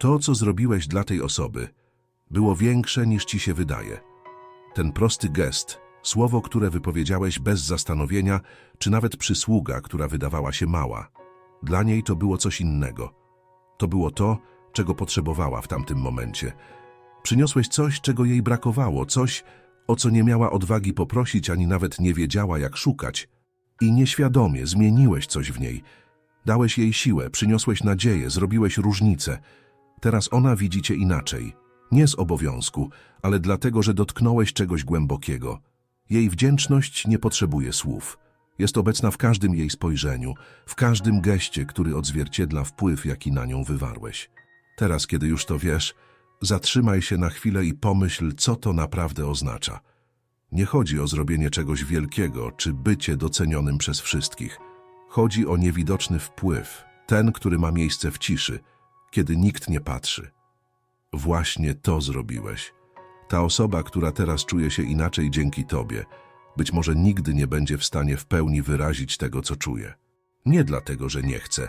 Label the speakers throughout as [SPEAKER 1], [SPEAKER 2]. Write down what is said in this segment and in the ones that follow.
[SPEAKER 1] To, co zrobiłeś dla tej osoby, było większe niż ci się wydaje. Ten prosty gest, słowo, które wypowiedziałeś bez zastanowienia, czy nawet przysługa, która wydawała się mała, dla niej to było coś innego. To było to, czego potrzebowała w tamtym momencie. Przyniosłeś coś, czego jej brakowało, coś, o co nie miała odwagi poprosić, ani nawet nie wiedziała, jak szukać. I nieświadomie zmieniłeś coś w niej. Dałeś jej siłę, przyniosłeś nadzieję, zrobiłeś różnicę. Teraz ona widzi cię inaczej. Nie z obowiązku, ale dlatego, że dotknąłeś czegoś głębokiego. Jej wdzięczność nie potrzebuje słów. Jest obecna w każdym jej spojrzeniu, w każdym geście, który odzwierciedla wpływ, jaki na nią wywarłeś. Teraz, kiedy już to wiesz, zatrzymaj się na chwilę i pomyśl, co to naprawdę oznacza. Nie chodzi o zrobienie czegoś wielkiego, czy bycie docenionym przez wszystkich. Chodzi o niewidoczny wpływ, ten, który ma miejsce w ciszy, kiedy nikt nie patrzy. Właśnie to zrobiłeś. Ta osoba, która teraz czuje się inaczej dzięki tobie, być może nigdy nie będzie w stanie w pełni wyrazić tego, co czuje. Nie dlatego, że nie chce,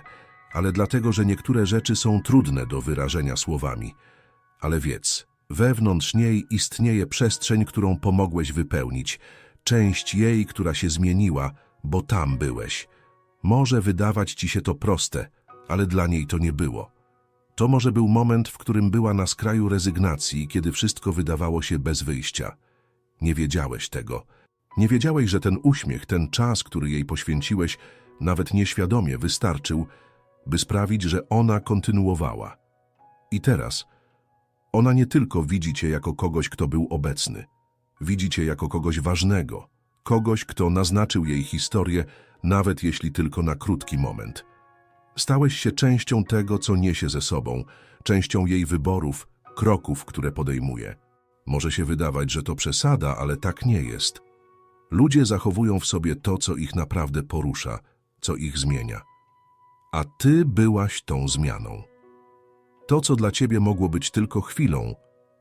[SPEAKER 1] ale dlatego, że niektóre rzeczy są trudne do wyrażenia słowami. Ale wiedz, wewnątrz niej istnieje przestrzeń, którą pomogłeś wypełnić, część jej, która się zmieniła, bo tam byłeś. Może wydawać ci się to proste, ale dla niej to nie było. To może był moment, w którym była na skraju rezygnacji, kiedy wszystko wydawało się bez wyjścia. Nie wiedziałeś tego. Nie wiedziałeś, że ten uśmiech, ten czas, który jej poświęciłeś, nawet nieświadomie wystarczył, by sprawić, że ona kontynuowała. I teraz ona nie tylko widzi cię jako kogoś, kto był obecny. Widzi cię jako kogoś ważnego, kogoś, kto naznaczył jej historię, nawet jeśli tylko na krótki moment. Stałeś się częścią tego, co niesie ze sobą, częścią jej wyborów, kroków, które podejmuje. Może się wydawać, że to przesada, ale tak nie jest. Ludzie zachowują w sobie to, co ich naprawdę porusza, co ich zmienia. A ty byłaś tą zmianą. To, co dla ciebie mogło być tylko chwilą,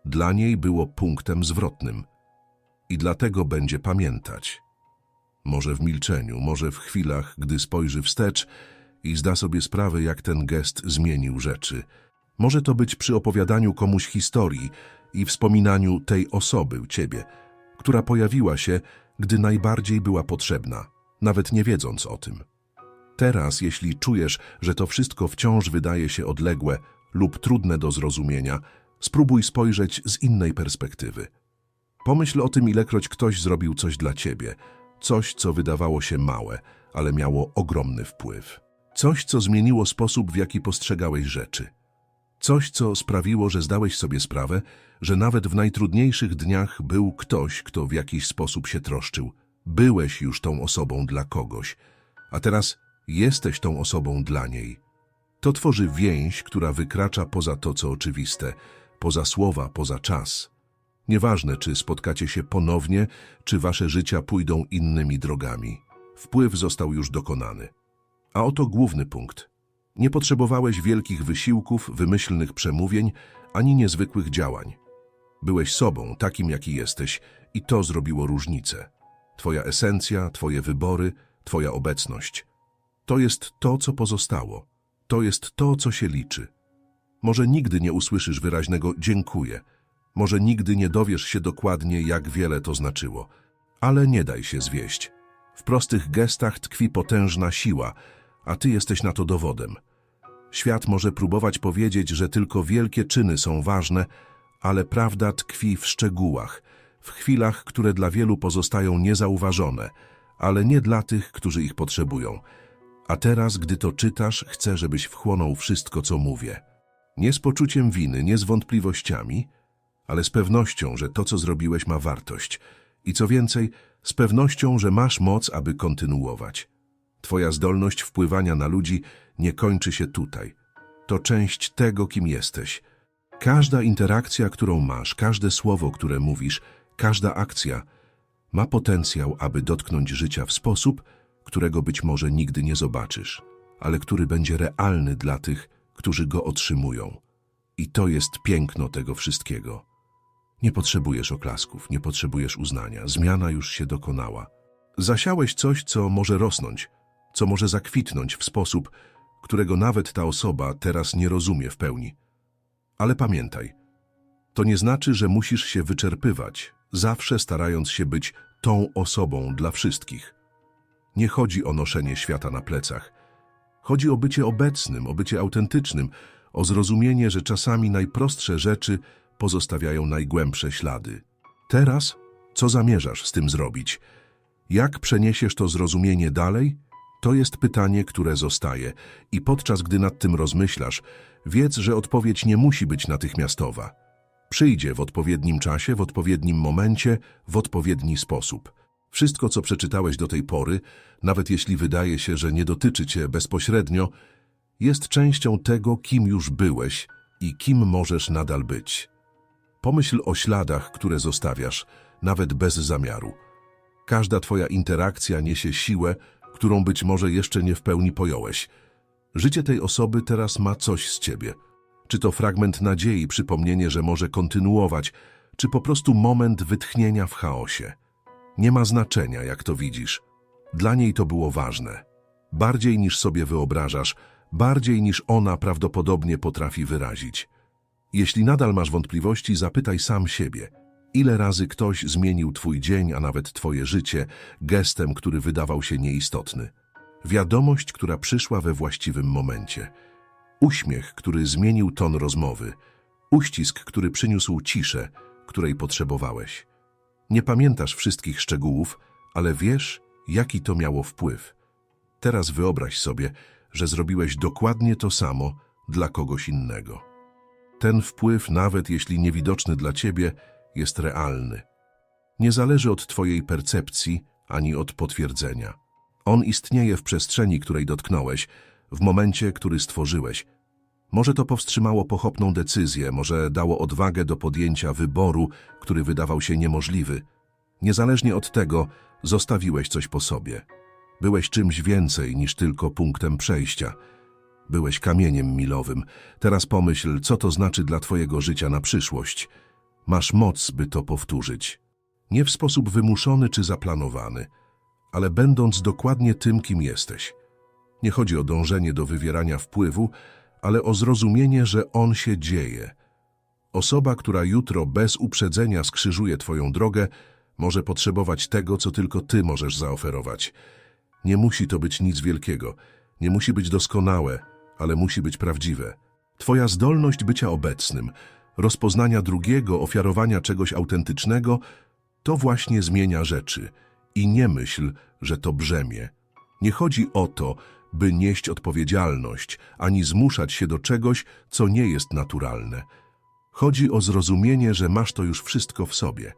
[SPEAKER 1] dla niej było punktem zwrotnym. I dlatego będzie pamiętać. Może w milczeniu, może w chwilach, gdy spojrzy wstecz i zda sobie sprawę, jak ten gest zmienił rzeczy. Może to być przy opowiadaniu komuś historii i wspominaniu tej osoby, ciebie, która pojawiła się, gdy najbardziej była potrzebna, nawet nie wiedząc o tym. Teraz, jeśli czujesz, że to wszystko wciąż wydaje się odległe lub trudne do zrozumienia, spróbuj spojrzeć z innej perspektywy. Pomyśl o tym, ilekroć ktoś zrobił coś dla ciebie, coś, co wydawało się małe, ale miało ogromny wpływ. Coś, co zmieniło sposób, w jaki postrzegałeś rzeczy. Coś, co sprawiło, że zdałeś sobie sprawę, że nawet w najtrudniejszych dniach był ktoś, kto w jakiś sposób się troszczył. Byłeś już tą osobą dla kogoś, a teraz jesteś tą osobą dla niej. To tworzy więź, która wykracza poza to, co oczywiste, poza słowa, poza czas. Nieważne, czy spotkacie się ponownie, czy wasze życia pójdą innymi drogami. Wpływ został już dokonany. A oto główny punkt. Nie potrzebowałeś wielkich wysiłków, wymyślnych przemówień, ani niezwykłych działań. Byłeś sobą, takim jaki jesteś, i to zrobiło różnicę. Twoja esencja, twoje wybory, twoja obecność. To jest to, co pozostało. To jest to, co się liczy. Może nigdy nie usłyszysz wyraźnego dziękuję. Może nigdy nie dowiesz się dokładnie, jak wiele to znaczyło. Ale nie daj się zwieść. W prostych gestach tkwi potężna siła, a ty jesteś na to dowodem. Świat może próbować powiedzieć, że tylko wielkie czyny są ważne, ale prawda tkwi w szczegółach, w chwilach, które dla wielu pozostają niezauważone, ale nie dla tych, którzy ich potrzebują. A teraz, gdy to czytasz, chcę, żebyś wchłonął wszystko, co mówię. Nie z poczuciem winy, nie z wątpliwościami, ale z pewnością, że to, co zrobiłeś, ma wartość. I co więcej, z pewnością, że masz moc, aby kontynuować. Twoja zdolność wpływania na ludzi nie kończy się tutaj. To część tego, kim jesteś. Każda interakcja, którą masz, każde słowo, które mówisz, każda akcja ma potencjał, aby dotknąć życia w sposób, którego być może nigdy nie zobaczysz, ale który będzie realny dla tych, którzy go otrzymują. I to jest piękno tego wszystkiego. Nie potrzebujesz oklasków, nie potrzebujesz uznania. Zmiana już się dokonała. Zasiałeś coś, co może rosnąć, co może zakwitnąć w sposób, którego nawet ta osoba teraz nie rozumie w pełni. Ale pamiętaj, to nie znaczy, że musisz się wyczerpywać, zawsze starając się być tą osobą dla wszystkich. Nie chodzi o noszenie świata na plecach. Chodzi o bycie obecnym, o bycie autentycznym, o zrozumienie, że czasami najprostsze rzeczy pozostawiają najgłębsze ślady. Teraz, co zamierzasz z tym zrobić? Jak przeniesiesz to zrozumienie dalej? To jest pytanie, które zostaje i podczas gdy nad tym rozmyślasz, wiedz, że odpowiedź nie musi być natychmiastowa. Przyjdzie w odpowiednim czasie, w odpowiednim momencie, w odpowiedni sposób. Wszystko, co przeczytałeś do tej pory, nawet jeśli wydaje się, że nie dotyczy cię bezpośrednio, jest częścią tego, kim już byłeś i kim możesz nadal być. Pomyśl o śladach, które zostawiasz, nawet bez zamiaru. Każda twoja interakcja niesie siłę, którą być może jeszcze nie w pełni pojąłeś. Życie tej osoby teraz ma coś z ciebie. Czy to fragment nadziei, przypomnienie, że może kontynuować, czy po prostu moment wytchnienia w chaosie. Nie ma znaczenia, jak to widzisz. Dla niej to było ważne. Bardziej niż sobie wyobrażasz, bardziej niż ona prawdopodobnie potrafi wyrazić. Jeśli nadal masz wątpliwości, zapytaj sam siebie. Ile razy ktoś zmienił twój dzień, a nawet twoje życie, gestem, który wydawał się nieistotny? Wiadomość, która przyszła we właściwym momencie. Uśmiech, który zmienił ton rozmowy. Uścisk, który przyniósł ciszę, której potrzebowałeś. Nie pamiętasz wszystkich szczegółów, ale wiesz, jaki to miało wpływ. Teraz wyobraź sobie, że zrobiłeś dokładnie to samo dla kogoś innego. Ten wpływ, nawet jeśli niewidoczny dla ciebie, jest realny. Nie zależy od twojej percepcji ani od potwierdzenia. On istnieje w przestrzeni, której dotknąłeś, w momencie, który stworzyłeś. Może to powstrzymało pochopną decyzję, może dało odwagę do podjęcia wyboru, który wydawał się niemożliwy. Niezależnie od tego, zostawiłeś coś po sobie. Byłeś czymś więcej niż tylko punktem przejścia. Byłeś kamieniem milowym. Teraz pomyśl, co to znaczy dla twojego życia na przyszłość. Masz moc, by to powtórzyć. Nie w sposób wymuszony czy zaplanowany, ale będąc dokładnie tym, kim jesteś. Nie chodzi o dążenie do wywierania wpływu, ale o zrozumienie, że on się dzieje. Osoba, która jutro bez uprzedzenia skrzyżuje twoją drogę, może potrzebować tego, co tylko ty możesz zaoferować. Nie musi to być nic wielkiego, nie musi być doskonałe, ale musi być prawdziwe. Twoja zdolność bycia obecnym, rozpoznania drugiego, ofiarowania czegoś autentycznego, to właśnie zmienia rzeczy. I nie myśl, że to brzemię. Nie chodzi o to, by nieść odpowiedzialność, ani zmuszać się do czegoś, co nie jest naturalne. Chodzi o zrozumienie, że masz to już wszystko w sobie.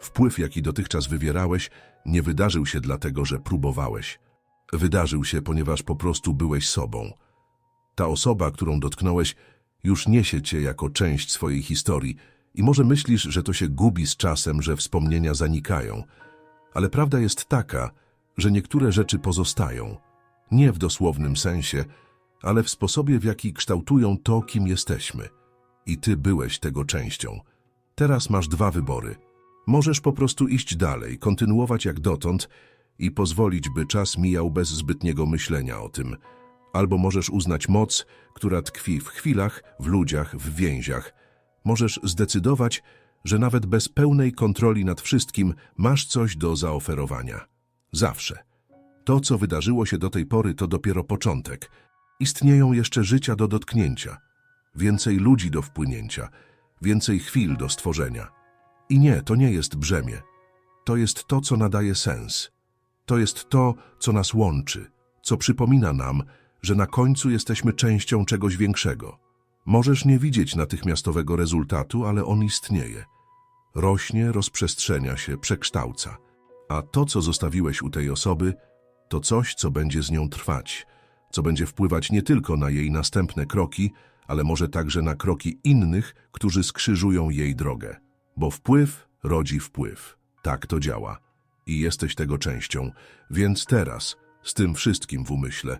[SPEAKER 1] Wpływ, jaki dotychczas wywierałeś, nie wydarzył się dlatego, że próbowałeś. Wydarzył się, ponieważ po prostu byłeś sobą. Ta osoba, którą dotknąłeś, już niesie cię jako część swojej historii i może myślisz, że to się gubi z czasem, że wspomnienia zanikają. Ale prawda jest taka, że niektóre rzeczy pozostają. Nie w dosłownym sensie, ale w sposobie, w jaki kształtują to, kim jesteśmy. I ty byłeś tego częścią. Teraz masz dwa wybory. Możesz po prostu iść dalej, kontynuować jak dotąd i pozwolić, by czas mijał bez zbytniego myślenia o tym. Albo możesz uznać moc, która tkwi w chwilach, w ludziach, w więziach. Możesz zdecydować, że nawet bez pełnej kontroli nad wszystkim masz coś do zaoferowania. Zawsze. To, co wydarzyło się do tej pory, to dopiero początek. Istnieją jeszcze życia do dotknięcia, więcej ludzi do wpłynięcia, więcej chwil do stworzenia. I nie, to nie jest brzemię. To jest to, co nadaje sens. To jest to, co nas łączy, co przypomina nam, że na końcu jesteśmy częścią czegoś większego. Możesz nie widzieć natychmiastowego rezultatu, ale on istnieje. Rośnie, rozprzestrzenia się, przekształca. A to, co zostawiłeś u tej osoby, to coś, co będzie z nią trwać, co będzie wpływać nie tylko na jej następne kroki, ale może także na kroki innych, którzy skrzyżują jej drogę. Bo wpływ rodzi wpływ. Tak to działa. I jesteś tego częścią. Więc teraz, z tym wszystkim w umyśle,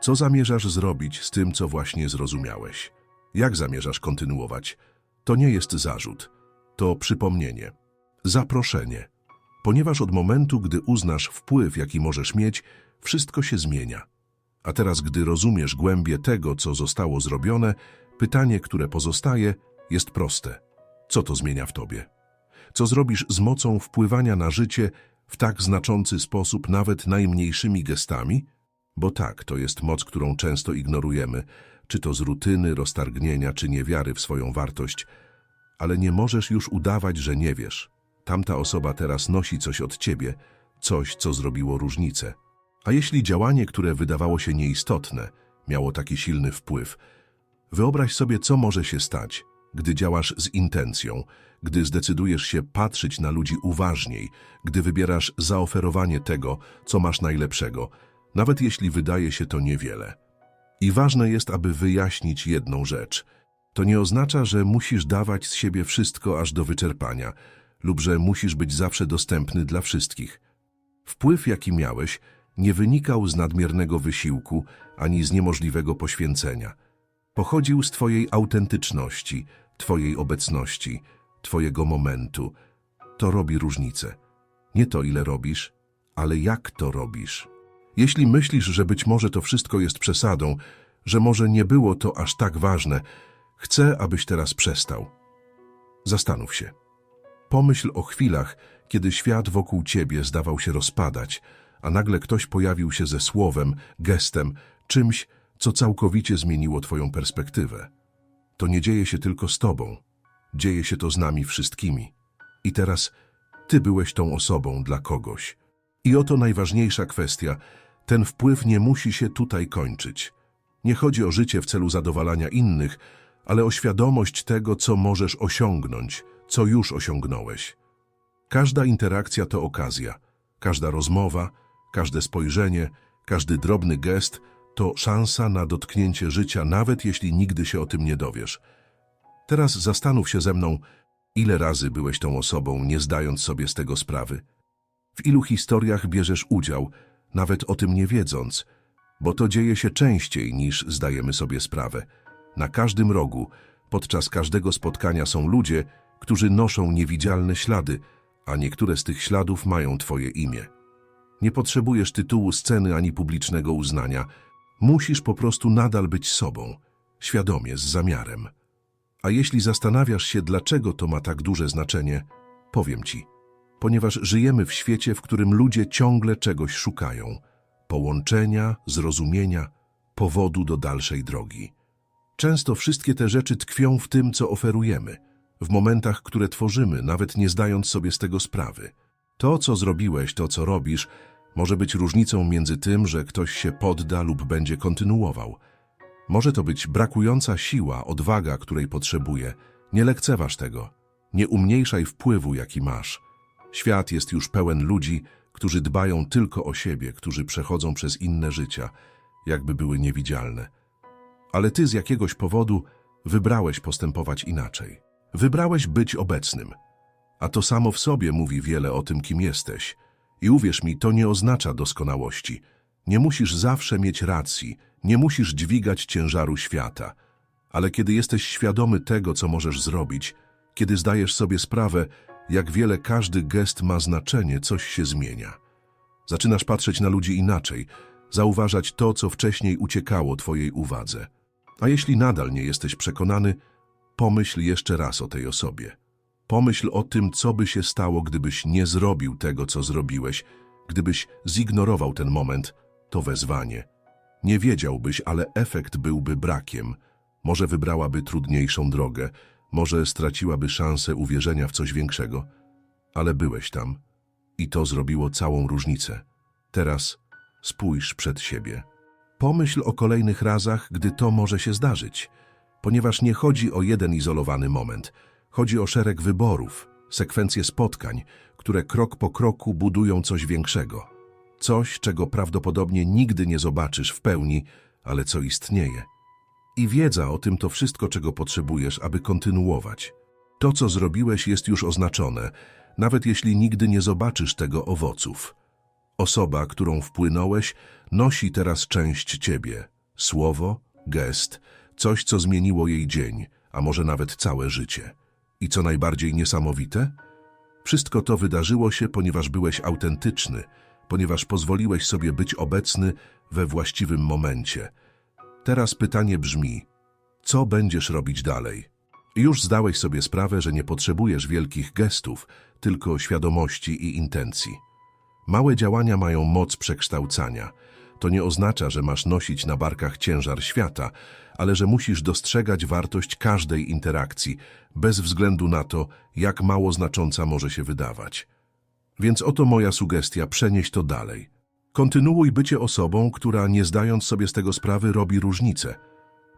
[SPEAKER 1] co zamierzasz zrobić z tym, co właśnie zrozumiałeś? Jak zamierzasz kontynuować? To nie jest zarzut. To przypomnienie. Zaproszenie. Ponieważ od momentu, gdy uznasz wpływ, jaki możesz mieć, wszystko się zmienia. A teraz, gdy rozumiesz głębię tego, co zostało zrobione, pytanie, które pozostaje, jest proste. Co to zmienia w tobie? Co zrobisz z mocą wpływania na życie w tak znaczący sposób, nawet najmniejszymi gestami? Bo tak, to jest moc, którą często ignorujemy, czy to z rutyny, roztargnienia, czy niewiary w swoją wartość, ale nie możesz już udawać, że nie wiesz. Tamta osoba teraz nosi coś od ciebie, coś, co zrobiło różnicę. A jeśli działanie, które wydawało się nieistotne, miało taki silny wpływ, wyobraź sobie, co może się stać, gdy działasz z intencją, gdy zdecydujesz się patrzeć na ludzi uważniej, gdy wybierasz zaoferowanie tego, co masz najlepszego, nawet jeśli wydaje się to niewiele. I ważne jest, aby wyjaśnić jedną rzecz. To nie oznacza, że musisz dawać z siebie wszystko aż do wyczerpania lub że musisz być zawsze dostępny dla wszystkich. Wpływ, jaki miałeś, nie wynikał z nadmiernego wysiłku ani z niemożliwego poświęcenia. Pochodził z Twojej autentyczności, Twojej obecności, Twojego momentu. To robi różnicę. Nie to, ile robisz, ale jak to robisz. Jeśli myślisz, że być może to wszystko jest przesadą, że może nie było to aż tak ważne, chcę, abyś teraz przestał. Zastanów się. Pomyśl o chwilach, kiedy świat wokół ciebie zdawał się rozpadać, a nagle ktoś pojawił się ze słowem, gestem, czymś, co całkowicie zmieniło twoją perspektywę. To nie dzieje się tylko z tobą. Dzieje się to z nami wszystkimi. I teraz ty byłeś tą osobą dla kogoś. I oto najważniejsza kwestia. Ten wpływ nie musi się tutaj kończyć. Nie chodzi o życie w celu zadowalania innych, ale o świadomość tego, co możesz osiągnąć, co już osiągnąłeś. Każda interakcja to okazja, każda rozmowa, każde spojrzenie, każdy drobny gest to szansa na dotknięcie życia, nawet jeśli nigdy się o tym nie dowiesz. Teraz zastanów się ze mną, ile razy byłeś tą osobą, nie zdając sobie z tego sprawy. W ilu historiach bierzesz udział, nawet o tym nie wiedząc, bo to dzieje się częściej niż zdajemy sobie sprawę. Na każdym rogu, podczas każdego spotkania są ludzie, którzy noszą niewidzialne ślady, a niektóre z tych śladów mają Twoje imię. Nie potrzebujesz tytułu sceny ani publicznego uznania. Musisz po prostu nadal być sobą, świadomie, z zamiarem. A jeśli zastanawiasz się, dlaczego to ma tak duże znaczenie, powiem Ci. Ponieważ żyjemy w świecie, w którym ludzie ciągle czegoś szukają. Połączenia, zrozumienia, powodu do dalszej drogi. Często wszystkie te rzeczy tkwią w tym, co oferujemy, w momentach, które tworzymy, nawet nie zdając sobie z tego sprawy. To, co zrobiłeś, to, co robisz, może być różnicą między tym, że ktoś się podda lub będzie kontynuował. Może to być brakująca siła, odwaga, której potrzebuje. Nie lekceważ tego. Nie umniejszaj wpływu, jaki masz. Świat jest już pełen ludzi, którzy dbają tylko o siebie, którzy przechodzą przez inne życia, jakby były niewidzialne. Ale ty z jakiegoś powodu wybrałeś postępować inaczej. Wybrałeś być obecnym. A to samo w sobie mówi wiele o tym, kim jesteś. I uwierz mi, to nie oznacza doskonałości. Nie musisz zawsze mieć racji, nie musisz dźwigać ciężaru świata. Ale kiedy jesteś świadomy tego, co możesz zrobić, kiedy zdajesz sobie sprawę, jak wiele każdy gest ma znaczenie, coś się zmienia. Zaczynasz patrzeć na ludzi inaczej, zauważać to, co wcześniej uciekało Twojej uwadze. A jeśli nadal nie jesteś przekonany, pomyśl jeszcze raz o tej osobie. Pomyśl o tym, co by się stało, gdybyś nie zrobił tego, co zrobiłeś, gdybyś zignorował ten moment, to wezwanie. Nie wiedziałbyś, ale efekt byłby brakiem. Może wybrałaby trudniejszą drogę, może straciłaby szansę uwierzenia w coś większego. Ale byłeś tam i to zrobiło całą różnicę. Teraz spójrz przed siebie. Pomyśl o kolejnych razach, gdy to może się zdarzyć, ponieważ nie chodzi o jeden izolowany moment. Chodzi o szereg wyborów, sekwencje spotkań, które krok po kroku budują coś większego. Coś, czego prawdopodobnie nigdy nie zobaczysz w pełni, ale co istnieje. I wiedza o tym to wszystko, czego potrzebujesz, aby kontynuować. To, co zrobiłeś, jest już oznaczone, nawet jeśli nigdy nie zobaczysz tego owoców. Osoba, którą wpłynąłeś, nosi teraz część ciebie. Słowo, gest, coś, co zmieniło jej dzień, a może nawet całe życie. I co najbardziej niesamowite? Wszystko to wydarzyło się, ponieważ byłeś autentyczny, ponieważ pozwoliłeś sobie być obecny we właściwym momencie. Teraz pytanie brzmi, co będziesz robić dalej? Już zdałeś sobie sprawę, że nie potrzebujesz wielkich gestów, tylko świadomości i intencji. Małe działania mają moc przekształcania. To nie oznacza, że masz nosić na barkach ciężar świata, ale że musisz dostrzegać wartość każdej interakcji, bez względu na to, jak mało znacząca może się wydawać. Więc oto moja sugestia, przenieś to dalej. Kontynuuj bycie osobą, która nie zdając sobie z tego sprawy robi różnicę.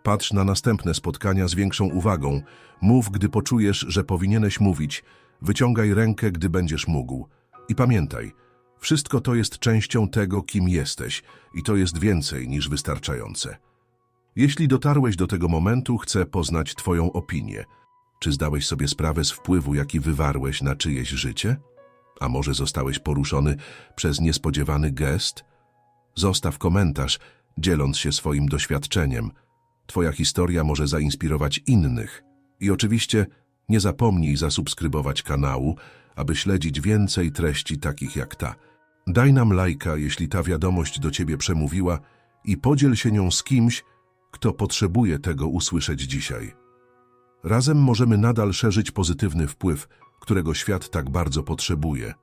[SPEAKER 1] Patrz na następne spotkania z większą uwagą. Mów, gdy poczujesz, że powinieneś mówić. Wyciągaj rękę, gdy będziesz mógł. I pamiętaj, wszystko to jest częścią tego, kim jesteś i to jest więcej niż wystarczające. Jeśli dotarłeś do tego momentu, chcę poznać Twoją opinię. Czy zdałeś sobie sprawę z wpływu, jaki wywarłeś na czyjeś życie? A może zostałeś poruszony przez niespodziewany gest? Zostaw komentarz, dzieląc się swoim doświadczeniem. Twoja historia może zainspirować innych. I oczywiście nie zapomnij zasubskrybować kanału, aby śledzić więcej treści takich jak ta. Daj nam lajka, jeśli ta wiadomość do Ciebie przemówiła i podziel się nią z kimś, kto potrzebuje tego usłyszeć dzisiaj. Razem możemy nadal szerzyć pozytywny wpływ, którego świat tak bardzo potrzebuje.